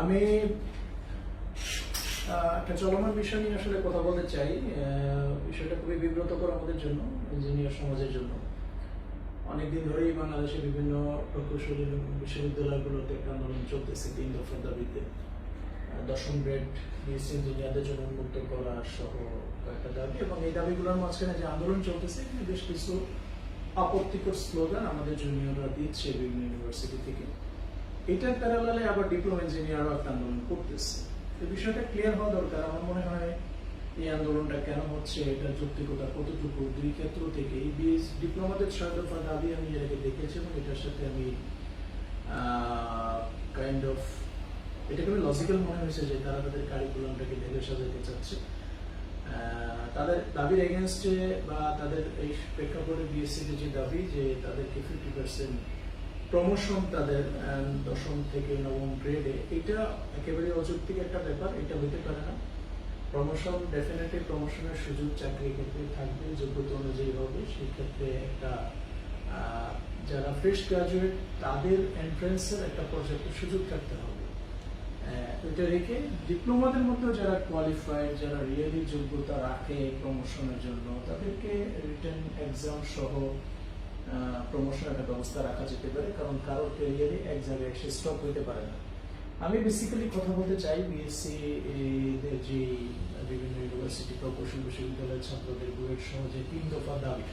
আমি একটা চলমান বিষয় নিয়ে আসলে কথা বলতে চাই। বিষয়টা খুবই বিব্রতকর আমাদের জন্য ইঞ্জিনিয়ার সমাজের জন্য। অনেকদিন ধরেই বাংলাদেশের বিভিন্ন প্রকৌশলী বিশ্ববিদ্যালয়গুলোতে একটা আন্দোলন চলতেছে তিন দফার দাবিতে। দশম গ্রেড বিএসসি ইঞ্জিনিয়ারদের জন্য উন্মুক্ত করা সহ কয়েকটা দাবি এবং এই দাবিগুলোর মাঝখানে যে আন্দোলন চলতেছে বেশ কিছু আপত্তিকর স্লোগান আমাদের জুনিয়ররা দিচ্ছে বিভিন্ন ইউনিভার্সিটি থেকে। এটার প্যারালালে আবার ডিপ্লোমা ইঞ্জিনিয়ারও একটা আন্দোলন করতেছে। এই বিষয়টা ক্লিয়ার হওয়া দরকার। আমার মনে হয় এই আন্দোলনটা কেন হচ্ছে এটা যৌক্তিকতা কতটুকু? দুই ক্ষেত্র থেকে এই বিএস ডিপ্লোমাদের ছয় দফা দাবি আমি দেখেছি এবং এটার সাথে আমি কাইন্ড অফ এটাকে আমি লজিক্যাল মনে হয়েছে যে তারা তাদের কারিকুলামটাকে ঢেলে সাজাতে চাচ্ছে। তাদের দাবির এগেনস্টে বা তাদের এই প্রেক্ষাপটে বিএসসিতে যে দাবি যে তাদেরকে ফিফটি পার্সেন্ট প্রমোশন তাদের দশম থেকে নবম গ্রেডে এটা একেবারে অযৌক্তিক একটা ব্যাপার, এটা হতে পারে না। প্রমোশন ডেফিনেটলি প্রমোশনের সুযোগ চাকরির ক্ষেত্রে থাকবে, যোগ্যতা অনুযায়ী হবে, সেই ক্ষেত্রে একটা যারা ফ্রেশ গ্রাজুয়েট তাদের এন্ট্রান্সের একটা পর্যাপ্ত সুযোগ থাকতে হবে। ওইটা রেখে ডিপ্লোমাদের মধ্যেও যারা কোয়ালিফাইড যারা রিয়েলি যোগ্যতা রাখে প্রমোশনের জন্য, তাদেরকে রিটার্ন এক্সাম সহ প্রমোশনের একটা ব্যবস্থা রাখা যেতে পারে, কারণ কারোর ক্যারিয়ারে এক জায়গায় এসে স্টপ হইতে পারে না। আমি বেসিক্যালি কথা বলতে চাই বিএসসি দের যে বিভিন্ন ইউনিভার্সিটি প্রকৌশল বিশ্ববিদ্যালয়ের ছাত্রদের বুয়েট সহ যে তিন দফা দাবি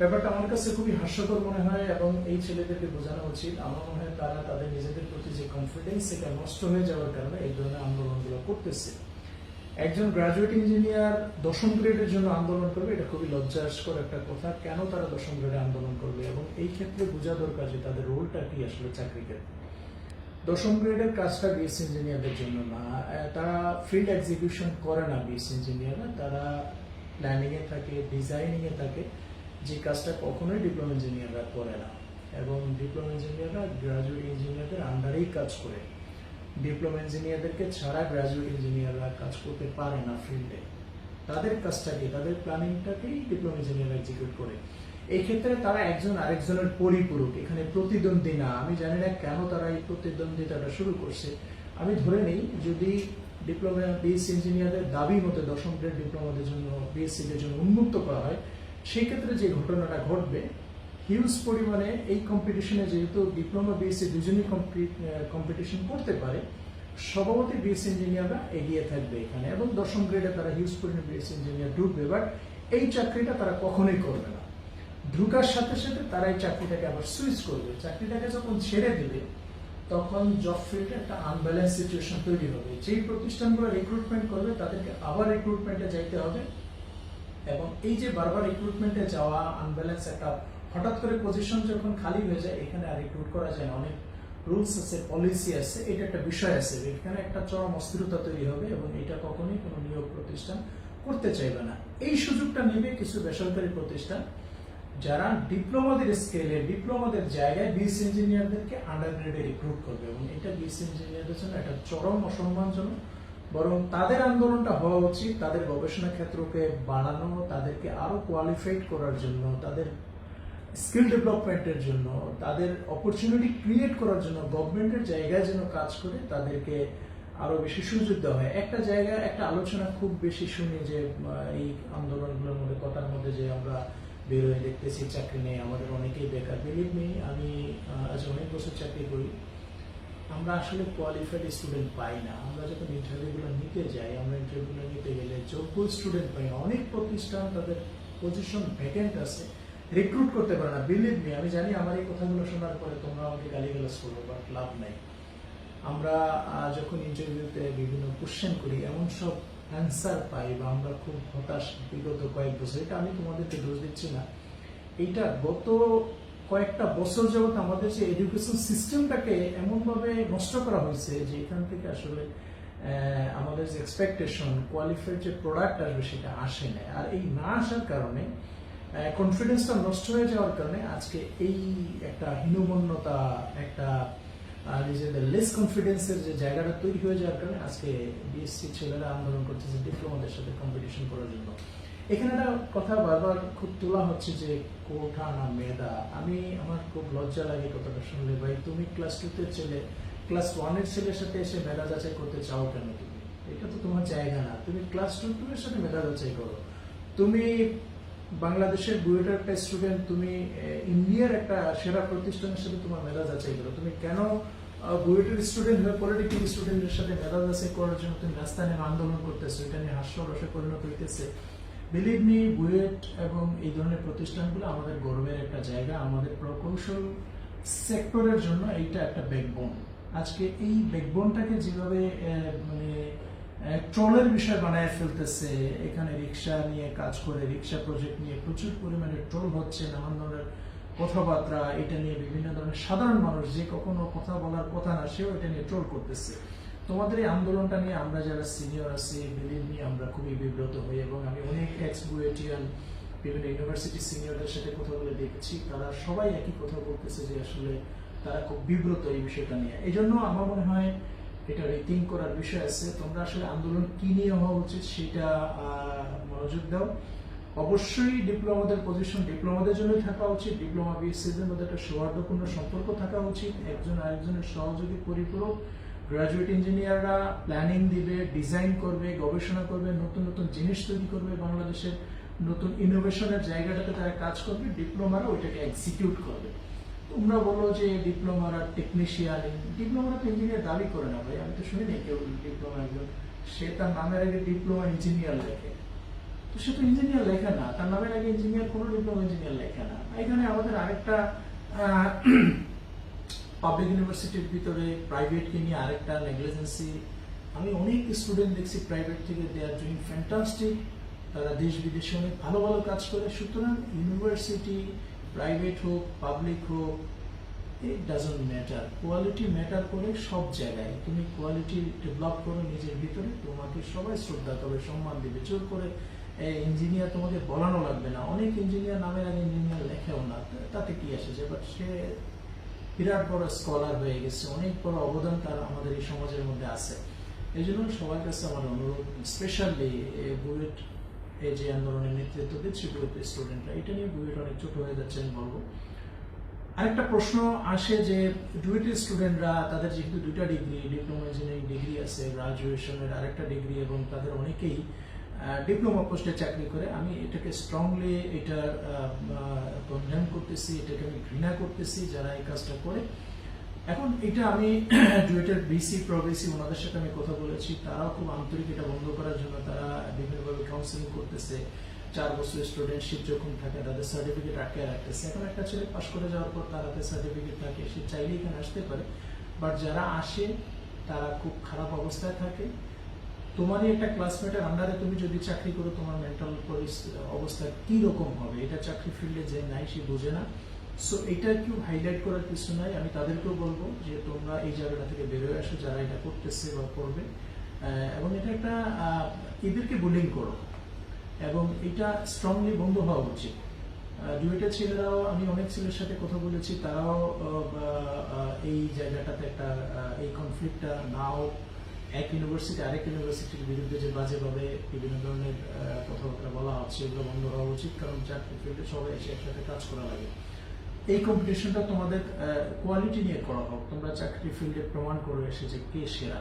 ব্যাপারটা আমার কাছে খুবই হাস্যকর মনে হয় এবং এই ছেলেদেরকে বোঝানো উচিত। আমার মনে হয় তারা তাদের নিজেদের প্রতি যে কনফিডেন্স সেটা নষ্ট হয়ে যাওয়ার কারণে এই ধরনের আন্দোলনগুলো করতেছে। একজন গ্রাজুয়েট ইঞ্জিনিয়ার দশম গ্রেডের জন্য আন্দোলন করবে, এটা খুবই লজ্জাস্কর একটা কথা। কেন তারা দশম গ্রেডে আন্দোলন করবে? এবং এই ক্ষেত্রে বোঝা দরকার যে তাদের রোলটা কি আসলে চাকরি ক্ষেত্রে। দশম গ্রেডের কাজটা বিএস ইঞ্জিনিয়ারদের জন্য না। তারা ফিল্ড এক্সিকিউশন করে না বিএস ইঞ্জিনিয়াররা তারা প্ল্যানিং এ থাকে ডিজাইনিং এ থাকে। যে কাজটা কখনোই ডিপ্লোমা ইঞ্জিনিয়াররা করে না। এবং ডিপ্লোমা ইঞ্জিনিয়াররা গ্রাজুয়েট ইঞ্জিনিয়ারদের আন্ডারেই কাজ করে। ডিপ্লোমা ইঞ্জিনিয়ারদেরকে ছাড়া গ্রাজুয়েট ইঞ্জিনিয়াররা কাজ করতে পারে না ফিল্ডে তাদের কাজটাকে তাদের প্ল্যানিংটাকেই ডিপ্লোমা ইঞ্জিনিয়ার এক্সিকিউট করে। এই ক্ষেত্রে তারা একজন আরেকজনের পরিপূরক। এখানে প্রতিদ্বন্দ্বী না। আমি জানি না কেন তারা এই প্রতিদ্বন্দ্বিতাটা শুরু করছে। আমি ধরে নিই, যদি ডিপ্লোমা বিএসসি ইঞ্জিনিয়ারদের দাবি মতো দশম গ্রেড ডিপ্লোমাদের জন্য বিএসসি দের জন্য উন্মুক্ত করা হয় সেই ক্ষেত্রে যে ঘটনাটা ঘটবে হিউজ পরিমাণে এই কম্পিটিশনে যেহেতু ডিপ্লোমা বিএসসি দুজনই কম্পিটিশন করতে পারে সভাপতি বিএসসি ইঞ্জিনিয়াররা এগিয়ে থাকবে এখানে এবং দশম গ্রেডে তারা হিউজ পরিমাণে বিএসসি ইঞ্জিনিয়ার ঢুকবে। বাট এই চাকরিটা তারা কখনোই করবে না। ঢুকার সাথে সাথে তারা এই চাকরিটাকে আবার সুইচ করবে। চাকরিটাকে যখন ছেড়ে দেবে, তখন জব ফিল্ডে একটা আনব্যালেন্স সিচুয়েশন তৈরি হবে। যেই প্রতিষ্ঠানগুলো রিক্রুটমেন্ট করবে, তাদেরকে আবার রিক্রুটমেন্টে যাইতে হবে এবং এই যে বারবার রিক্রুটমেন্টে যাওয়া আনব্যালেন্স একটা হঠাৎ করে পজিশন যখন খালি হয়ে যায়, এখানে আর রিক্রুট করা যায় না। অনেক রুলস আছে পলিসি আছে, এটা একটা বিষয় আছে এখানে একটা চরম অস্থিরতা তৈরি হবে এবং এটা কখনোই কোনো নিয়োগ প্রতিষ্ঠান করতে চাইবে না। এই সুযোগটা নেবে কিছু বেসরকারি প্রতিষ্ঠান যারা ডিপ্লোমাদের স্কেলে ডিপ্লোমাদের জায়গায় বিএস ইঞ্জিনিয়ারদেরকে আন্ডার গ্রেডে রিক্রুট করবে এবং এটা বিএস ইঞ্জিনিয়ারদের জন্য একটা চরম অসম্মানজনক, বরং তাদের আন্দোলনটা হওয়া উচিত, তাদের গবেষণা ক্ষেত্রকে বাড়ানো, তাদেরকে আরও কোয়ালিফাইড করার জন্য, তাদের স্কিল ডেভেলপমেন্টের জন্য, তাদের অপরচুনিটি ক্রিয়েট করার জন্য গভর্নমেন্টের জায়গায় যেন কাজ করে, তাদেরকে আরও বেশি সুযোগ দেওয়া হয়। একটা জায়গায় একটা আলোচনা খুব বেশি শুনি যে এই আন্দোলনগুলোর মধ্যে, কথার মধ্যে যে আমরা বেরোয় দেখতেছি, চাকরি নেই, আমাদের অনেকেই বেকার। বিলিভ নেই আমি আজ অনেক বছর চাকরি করি। আমরা আসলে কোয়ালিফাইড স্টুডেন্ট পাই না। আমরা যখন ইন্টারভিউগুলো নিতে যাই, আমরা ইন্টারভিউগুলো নিতে গেলে যোগ্য স্টুডেন্ট পাই না। অনেক প্রতিষ্ঠান তাদের পজিশন ভ্যাকেন্ট আছে। রিক্রুট করতে পারে না। বিলিভ মি আমি জানি আমার এই কথাগুলো শোনার পরে তোমরা আমাকে গালিগালাজ করব বাট লাভ নাই। আমরা যখন ইন্টারভিউতে বিভিন্ন কোশ্চেন করি, এমন সব অ্যান্সার পাই বা আমরা খুব হতাশ বিগত কয়েক বছর, এটা আমি তোমাদেরকে দোষ দিচ্ছি না। এইটা গত কয়েকটা বছর যাবত আমাদের যে এডুকেশন সিস্টেমটাকে এমনভাবে নষ্ট করা হয়েছে যে এখান থেকে আসলে আমাদের যে এক্সপেকটেশন কোয়ালিফাইড যে প্রোডাক্ট আসবে সেটা আসে না আর এই না আসার কারণে কনফিডেন্সটা নষ্ট হয়ে যাওয়ার কারণে আজকে এই একটা হীনমন্যতা, একটা নিজেদের লেস কনফিডেন্সের যে জায়গাটা তৈরি হয়ে যাওয়ার কারণে আজকে বিএসসি ছেলেরা আন্দোলন করতেছে ডিপ্লোমাদের সাথে কম্পিটিশন করার জন্য। এখানে একটা কথা বারবার খুব তোলা হচ্ছে যে কোঠা না মেধা। আমি, আমার খুব লজ্জা লাগে কথাটা শুনলে। ভাই, তুমি ক্লাস টুতে ছেলে ক্লাস ওয়ানের ছেলের সাথে এসে মেধা যাচাই করতে চাও কেন তুমি? এটা তো তোমার জায়গা না। তুমি ক্লাস টু টু এর সাথে মেধা যাচাই করো। তুমি বাংলাদেশের বুয়েটের একটা স্টুডেন্ট তুমি ইন্ডিয়ার একটা সেরা প্রতিষ্ঠানের সাথে তোমার মেধা যাচাই করো। তুমি কেন বুয়েটের স্টুডেন্ট হয়ে পলিটিক্যাল স্টুডেন্টের সাথে মেধা যাচাই করার জন্য তুমি রাস্তায় নেমে আন্দোলন করতেছো? এটা নিয়ে হাস্যরসে পরিণত হইতেছে। বিলিভ মি বুয়েট এবং এই ধরনের প্রতিষ্ঠানগুলো আমাদের গর্বের একটা জায়গা, আমাদের প্রকৌশল সেক্টরের জন্য এইটা একটা ব্যাকবোন আজকে এই ব্যাকবোনটাকে যেভাবে মানে ট্রলের বিষয় বানায় ফেলতেছে। এখানে রিক্সা নিয়ে কাজ করে, রিক্সা প্রজেক্ট নিয়ে প্রচুর পরিমাণে ট্রোল হচ্ছে, নানান ধরনের কথাবার্তা, এটা নিয়ে বিভিন্ন ধরনের সাধারণ মানুষ যে কখনো কথা বলার কথা না, সেও এটা নিয়ে ট্রোল করতেছে। তোমাদের এই আন্দোলনটা নিয়ে আমরা যারা সিনিয়র আছি বিলিভ নিয়ে আমরা খুবই বিব্রত হই এবং আমি অনেক এক্স বুয়েটিয়ান বিভিন্ন ইউনিভার্সিটি সিনিয়রদের সাথে কথা বলে দেখেছি। তারা সবাই একই কথা বলতেছে যে আসলে তারা খুব বিব্রত এই বিষয়টা নিয়ে। এই জন্য আমার মনে হয় এটা রিথিং করার বিষয় আছে। তোমরা আসলে আন্দোলন কি নিয়ে হওয়া উচিত সেটা মনোযোগ দাও। অবশ্যই ডিপ্লোমাদের পজিশন ডিপ্লোমাদের জন্যই থাকা উচিত। ডিপ্লোমা বিএসসিদের মধ্যে একটা সৌহার্দ্যপূর্ণ সম্পর্ক থাকা উচিত। একজন আরেকজনের সহযোগী পরিপূরক। গ্রাজুয়েট ইঞ্জিনিয়াররা প্ল্যানিং দিবে ডিজাইন করবে, গবেষণা করবে, নতুন নতুন জিনিস তৈরি করবে বাংলাদেশের। নতুন ইনোভেশনের জায়গাটাতে তারা কাজ করবে, ডিপ্লোমারা ওইটাকে এক্সিকিউট করবে। তোমরা বলো যে ডিপ্লোমারা টেকনিশিয়ান ডিপ্লোমারা তো ইঞ্জিনিয়ার দাবি করে না ভাই, আমি তো শুনি নাই কেউ ডিপ্লোমা একজন। সে তার নামের আগে ডিপ্লোমা ইঞ্জিনিয়ার লেখে। তো সে তো ইঞ্জিনিয়ার লেখে না, তার নামের আগে ইঞ্জিনিয়ার কোনো ডিপ্লোমা ইঞ্জিনিয়ার লেখে না। এখানে আমাদের আরেকটা পাবলিক ইউনিভার্সিটির ভিতরে প্রাইভেটকে নিয়ে আরেকটা নেগলিজেন্সি আমি অনেক স্টুডেন্ট দেখছি প্রাইভেট থেকে দে আর ডুইং ফ্যান্টাস্টিক তারা দেশ বিদেশে অনেক ভালো ভালো কাজ করে। সুতরাং ইউনিভার্সিটি প্রাইভেট হোক পাবলিক হোক it doesn't matter quality matter করে সব জায়গায়। তুমি কোয়ালিটি ডেভেলপ করো নিজের ভিতরে, তোমাকে সবাই শ্রদ্ধা করবে সম্মান দেবে। জোর করে ইঞ্জিনিয়ার তোমাকে বলানো লাগবে না। অনেক ইঞ্জিনিয়ার নামের আগে ইঞ্জিনিয়ার লেখেও না। তাতে কি আসে বাট সে বিরাট বড় স্কলার হয়ে গেছে। অনেক বড় অবদান তার আমাদের এই সমাজের মধ্যে আছে। এই জন্য সবার কাছে আমার অনুরোধ স্পেশালি বুয়েট এই যে আন্দোলনের নেতৃত্ব দিচ্ছে বুয়েটের স্টুডেন্টরা এটা নিয়ে বুয়েট অনেক ছোট হয়ে যাচ্ছে, আমি বলব। আরেকটা প্রশ্ন আসে যে ডুয়েটের স্টুডেন্টরা তাদের যেহেতু দুইটা ডিগ্রি ডিপ্লোমা ইঞ্জিনিয়ারিং ডিগ্রি আছে গ্রাজুয়েশনের আরেকটা ডিগ্রি এবং তাদের অনেকেই ডিপ্লোমা পোস্টে চাকরি করে, আমি এটাকে স্ট্রংলি এটা কনডেম করতেছি, এটাকে আমি ঘৃণা করতেছি যারা এই কাজটা করে। এখন এটা আমি ডুয়েটের বিসি প্রবিসি ওনাদের সাথে আমি কথা বলেছি। তারাও খুব আন্তরিক এটা বন্ধ করার জন্য তারা বিভিন্নভাবে কাউন্সিলিং করতেছে। চার বছর স্টুডেন্টশিপ যখন থাকে, তাদের সার্টিফিকেট আটকে রাখতেছে। এখন একটা ছেলে পাশ করে যাওয়ার পর তার হাতে সার্টিফিকেট থাকে, সে চাইলেই এখানে আসতে পারে। বাট যারা আসে, তারা খুব খারাপ অবস্থায় থাকে। তোমারই একটা ক্লাসমেটের আন্ডারে তুমি যদি চাকরি করো, তোমার মেন্টাল অবস্থা কি রকম হবে? এটা চাকরি ফিল্ডে যে নাই, সে বোঝে না। সো এটা কেউ হাইলাইট করার কিছু নাই, আমি তাদেরকেও বলব যে তোমরা এই জায়গাটা থেকে বেরোয় আসো, যারা এটা করতেছে বা করবে। এবং এটা একটা এদেরকে বুলিং করো। এবং এটা স্ট্রংলি বন্ধ হওয়া উচিত। ডুয়েটের ছেলেরাও, আমি অনেক ছেলের সাথে কথা বলেছি, তারাও এই জায়গাটাতে একটা এই কনফ্লিক্টটা নাও। এক ইউনিভার্সিটি আরেক ইউনিভার্সিটির বিরুদ্ধে যে বাজেভাবে বিভিন্ন ধরনের কথাবার্তা বলা হচ্ছে, এগুলো বন্ধ হওয়া উচিত। কারণ চাকরি ফিল্ডে সবাই এসে একসাথে কাজ করা লাগে। এই কম্পিটিশনটা তোমাদের কোয়ালিটি নিয়ে করা হোক। তোমরা চাকরি ফিল্ডে প্রমাণ করে এসে যে কে সেরা।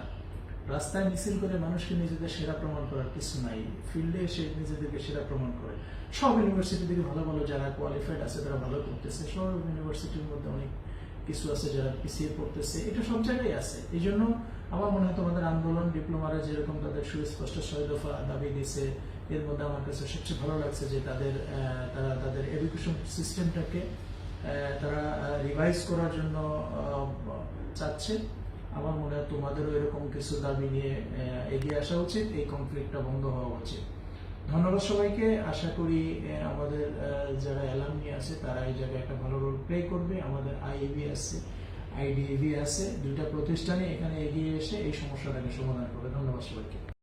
রাস্তায় মিছিল করে মানুষকে নিজেদের সেরা প্রমাণ করার কিছু নাই। ফিল্ডে এসে নিজেদেরকে সেরা প্রমাণ করে। সব ইউনিভার্সিটি থেকে ভালো ভালো যারা কোয়ালিফাইড আছে, তারা ভালো করতেছে। সব ইউনিভার্সিটির মধ্যে অনেক কিছু আছে যারা পিছিয়ে পড়তেছে। এটা সব জায়গায় আছে। এই জন্য আমার মনে হয় তোমাদের আন্দোলন ডিপ্লোমারা যেরকম তাদের সুস্পষ্ট ছয় দফা দাবি দিয়েছে, এর মধ্যে আমার কাছে সবচেয়ে ভালো লাগছে যে তাদের তারা তাদের এডুকেশন সিস্টেমটাকে তারা রিভাইজ করার জন্য চাচ্ছে। আমার মনে হয় তোমাদেরও এরকম কিছু দাবি নিয়ে এগিয়ে আসা উচিত। এই কনফ্লিক্টটা বন্ধ হওয়া উচিত। ধন্যবাদ সবাইকে। আশা করি আমাদের যারা অ্যালামনি আছে, তারা এই জায়গায় একটা ভালো রোল প্লে করবে। আমাদের আইএবি আছে আইডিএবি আছে। দুইটা প্রতিষ্ঠানে এখানে এগিয়ে এসে এই সমস্যাটাকে সমাধান করবে। ধন্যবাদ সবাইকে।